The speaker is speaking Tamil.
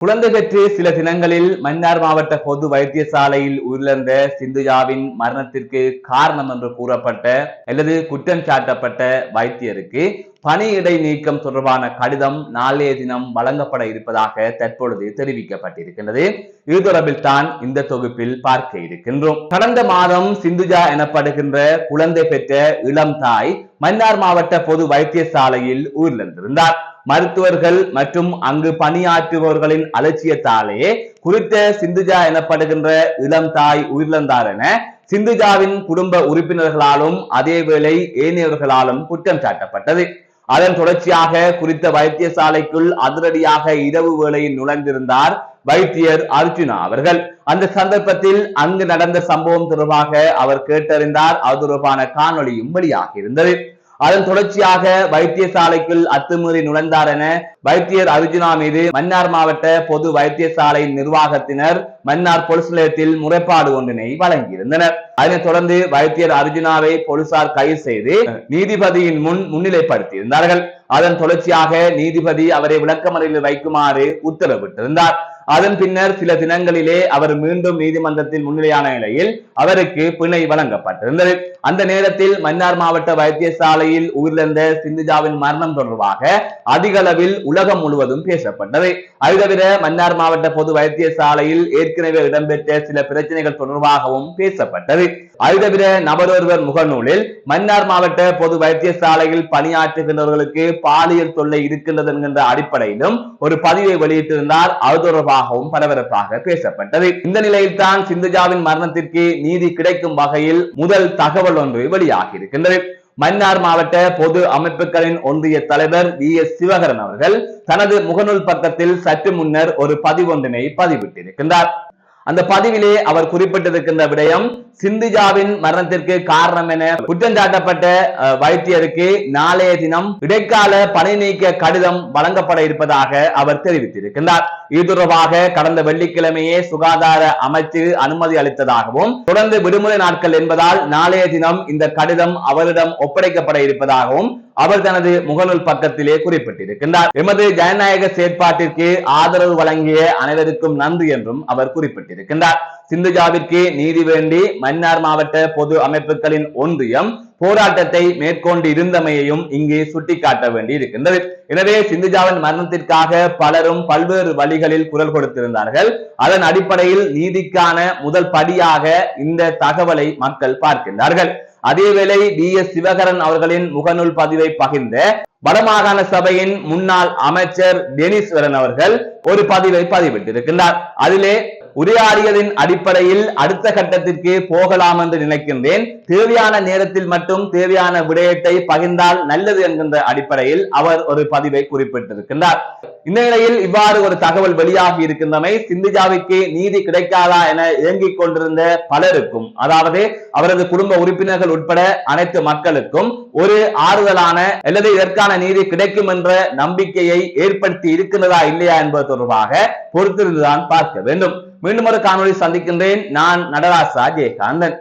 குழந்தை பெற்று சில தினங்களில் மன்னார் மாவட்ட பொது வைத்தியசாலையில் உயிரிழந்த சிந்துஜாவின் மரணத்திற்கு காரணம் என்று கூறப்பட்ட அல்லது குற்றம் சாட்டப்பட்ட வைத்தியருக்கு பணியிடை நீக்கம் தொடர்பான கடிதம் நாளைய தினம் வழங்கப்பட இருப்பதாக தற்பொழுது தெரிவிக்கப்பட்டிருக்கின்றது. இது தொடர்பில் தான் இந்த தொகுப்பில் பார்க்க இருக்கின்றோம். கடந்த மாதம் சிந்துஜா எனப்படுகின்ற குழந்தை பெற்ற இளம் தாய் மன்னார் மாவட்ட பொது வைத்தியசாலையில் உயிரிழந்திருந்தார். மருத்துவர்கள் மற்றும் அங்கு பணியாற்றுபவர்களின் அலட்சியத்தாலே குறித்த சிந்துஜா எனப்படுகின்ற இளம் தாய் உயிரிழந்தார் என சிந்துஜாவின் குடும்ப உறுப்பினர்களாலும் அதேவேளை ஏனையவர்களாலும் குற்றம் சாட்டப்பட்டது. அதன் தொடர்ச்சியாக குறித்த வைத்தியசாலைக்குள் அதிரடியாக இரவு வேளையில் நுழைந்திருந்தார் வைத்தியர் அர்ஜுனா அவர்கள். அந்த சந்தர்ப்பத்தில் அங்கு நடந்த சம்பவம் தொடர்பாக அவர் கேட்டறிந்தார். அது தொடர்பான காணொலியும் வெளியாகி இருந்தது. அதன் தொடர்ச்சியாக வைத்தியசாலைக்குள் அத்துமீறி நுழைந்தார் என வைத்தியர் அர்ஜுனா மீது மன்னார் மாவட்ட பொது வைத்தியசாலை நிர்வாகத்தினர் மன்னார் போலீஸ் நிலையத்தில் முறைப்பாடு ஒன்றினை வழங்கியிருந்தனர். அதனைத் தொடர்ந்து வைத்தியர் அர்ஜுனாவை போலீசார் கைது செய்து நீதிபதியின் முன் முன்னிலைப்படுத்தியிருந்தார்கள். அதன் தொடர்ச்சியாக நீதிபதி அவரை விளக்கமறையில் வைக்குமாறு உத்தரவிட்டிருந்தார். அதன் பின்னர் சில தினங்களிலே அவர் மீண்டும் நீதிமன்றத்தில் முன்னிலையான நிலையில் அவருக்கு பிணை வழங்கப்பட்டிருந்தது. அந்த நேரத்தில் மன்னார் மாவட்ட வைத்தியசாலையில் உயிரிழந்த சிந்துஜாவின் மரணம் தொடர்பாக அதிக அளவில் உலகம் முழுவதும் பேசப்பட்டது. அது தவிர மன்னார் மாவட்ட பொது வைத்தியசாலையில் ஏற்கனவே இடம்பெற்ற சில பிரச்சனைகள் தொடர்பாகவும் பேசப்பட்டது. அது தவிர நபரொருவர் முகநூலில் மன்னார் மாவட்ட பொது வைத்தியசாலையில் பணியாற்றுகின்றவர்களுக்கு பாலியல் தொல்லை இருக்கின்றது என்கின்ற அடிப்படையிலும் ஒரு பதிவை வெளியிட்டிருந்தார். அது தொடர்பாகவும் பரபரப்பாக பேசப்பட்டது. இந்த நிலையில் தான் சிந்துஜாவின் மரணத்திற்கு நீதி கிடைக்கும் வகையில் முதல் தகவல் ஒன்று வெளியாகி இருக்கின்றது. மன்னார் மாவட்ட பொது அமைப்புகளின் ஒன்றிய தலைவர் வி. எஸ். சிவகரன் அவர்கள் தனது முகநூல் பக்கத்தில் சற்று முன்னர் ஒரு பதிவொன்றினை பதிவிட்டிருக்கின்றார். அந்த பதிவிலே அவர் குறிப்பிட்டிருக்கின்ற விடயம் சிந்துஜாவின் மரணத்திற்கு காரணம் என குற்றம் சாட்டப்பட்ட வைத்தியருக்கு நாளைய தினம் இடைக்கால பணி நீக்க கடிதம் வழங்கப்பட இருப்பதாக அவர் தெரிவித்திருக்கிறார் இது தொடர்பாக கடந்த வெள்ளிக்கிழமையே சுகாதார அமைச்சு அனுமதி அளித்ததாகவும் தொடர்ந்து விடுமுறை நாட்கள் என்பதால் நாளைய தினம் இந்த கடிதம் அவரிடம் ஒப்படைக்கப்பட இருப்பதாகவும் அவர் தனது முகநூல் பக்கத்திலே குறிப்பிட்டிருக்கின்றார். எமது ஜனநாயக செயற்பாட்டிற்கு ஆதரவு வழங்கிய அனைவருக்கும் நன்றி என்றும் அவர் குறிப்பிட்டிருக்கின்றார். சிந்துஜாவிற்கு நீதி வேண்டி மன்னார் மாவட்ட பொது அமைப்புகளின் ஒன்றியம் போராட்டத்தை மேற்கொண்டு இருந்தமையையும் இங்கே சுட்டிக்காட்ட வேண்டி இருக்கின்றது எனவே சிந்துஜாவின் மரணத்திற்காக பலரும் பல்வேறு வழிகளில் குரல் கொடுத்திருந்தார்கள். அதன் அடிப்படையில் நீதிக்கான முதல் படியாக இந்த தகவலை மக்கள் பார்க்கின்றார்கள். அதேவேளை டி. எஸ். சிவகரன் அவர்களின் முகநூல் பதிவை பகிர்ந்த வடமாகாண சபையின் முன்னாள் அமைச்சர் டெனிஸ்வரன் அவர்கள் ஒரு பதிவை பதிவிட்டிருக்கின்றார். அதிலே உரையாடியதின் அடிப்படையில் அடுத்த கட்டத்திற்கு போகலாம் என்று நினைக்கின்றேன். தேவையான நேரத்தில் மட்டும் தேவையான விடயத்தை பகிர்ந்தால் நல்லது என்கின்ற அடிப்படையில் அவர் ஒரு பதிவை குறிப்பிட்டிருக்கின்றார். இந்த நிலையில் இவ்வாறு ஒரு தகவல் வெளியாகி இருக்கின்றமை சிந்துஜாவிற்கு நீதி கிடைக்காதா என இயங்கிக் கொண்டிருந்த பலருக்கும் அதாவது அவரது குடும்ப உறுப்பினர்கள் உட்பட அனைத்து மக்களுக்கும் ஒரு ஆறுதலான அல்லது இதற்கான நீதி கிடைக்கும் என்ற நம்பிக்கையை ஏற்படுத்தி இருக்கின்றதா இல்லையா என்பது தொடர்பாக பொறுத்திருந்துதான் பார்க்க வேண்டும். மீண்டும் ஒரு காணொலி சந்திக்கின்றேன். நான் நடராசா ஜெயகாந்தன்.